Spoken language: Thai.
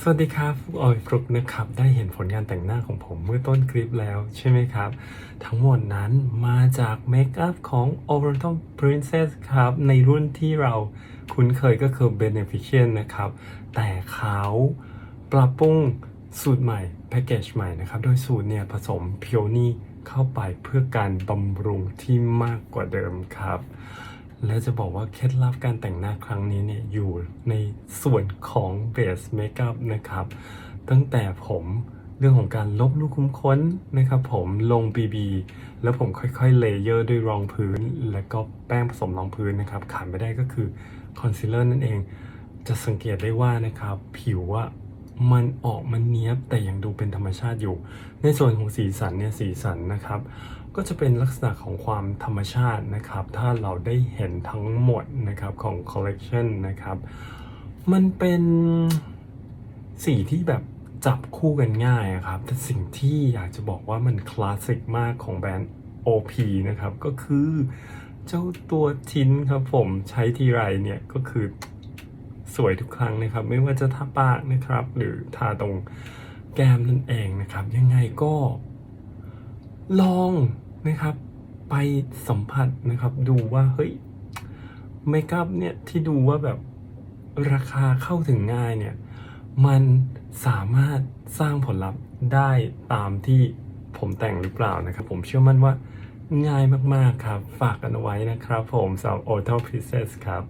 สวัสดีครับฟุกออยฟลุกนะครับ ได้เห็นผลงานแต่งหน้าของผมเมื่อต้นคลิปแล้วใช่ไหมครับ ทั้งหมดนั้นมาจากเมคอัพของ Oriental Princess ครับ ในรุ่นที่เราคุ้นเคยก็คือ Beneficient นะครับ แต่เขาปรับปรุงสูตรใหม่ แพ็กเกจใหม่นะครับ โดยสูตรเนี่ยผสมเพียวนี่เข้าไปเพื่อการบำรุงที่มากกว่าเดิมครับ และจะบอกว่าเคล็ดลับการแต่งหน้าครั้งนี้เนี่ยอยู่ในส่วนของเบสเมคอัพนะครับ ตั้งแต่ผมเรื่องของการลบลูกคุ้มค้นนะครับผมลง BB แล้วผมค่อยๆเลเยอร์ด้วยรองพื้น แล้วก็แป้งผสมรองพื้นนะครับขาดไม่ได้ก็คือคอนซีลเลอร์นั่นเอง จะสังเกตได้ว่านะครับ ผิวอะ มันออกมันเนี้ยบแต่ยังดูเป็นธรรมชาติอยู่ ในส่วนของสีสันเนี่ยสีสันนะครับ ก็จะเป็นลักษณะของความธรรมชาตินะครับ ถ้าเราได้เห็นทั้งหมดนะครับของคอลเลกชันนะครับ มันเป็นสีที่แบบจับคู่กันง่ายอะครับ แต่สิ่งที่อยากจะบอกว่ามันคลาสสิกมากของแบรนด์ OP นะครับ ก็คือเจ้าตัวทิ้นครับผมใช้ทีไรเนี่ยก็คือ สวยทุกครั้งนะครับ ไม่ว่าจะทาปากนะครับ หรือทาตรงแก้มนั่นเองนะครับ ยังไงก็ ลองนะครับ ไปสัมผัสนะครับ ดูว่าเฮ้ยเมคอัพเนี่ยที่ดูว่าแบบราคาเข้าถึงง่ายเนี่ย มันสามารถสร้างผลลัพธ์ได้ตามที่ผมแต่งหรือเปล่านะครับ ผมเชื่อมั่นว่าง่ายมาก ๆ ครับ ฝากกันเอาไว้นะครับผมสำหรับ Auto Princess ครับ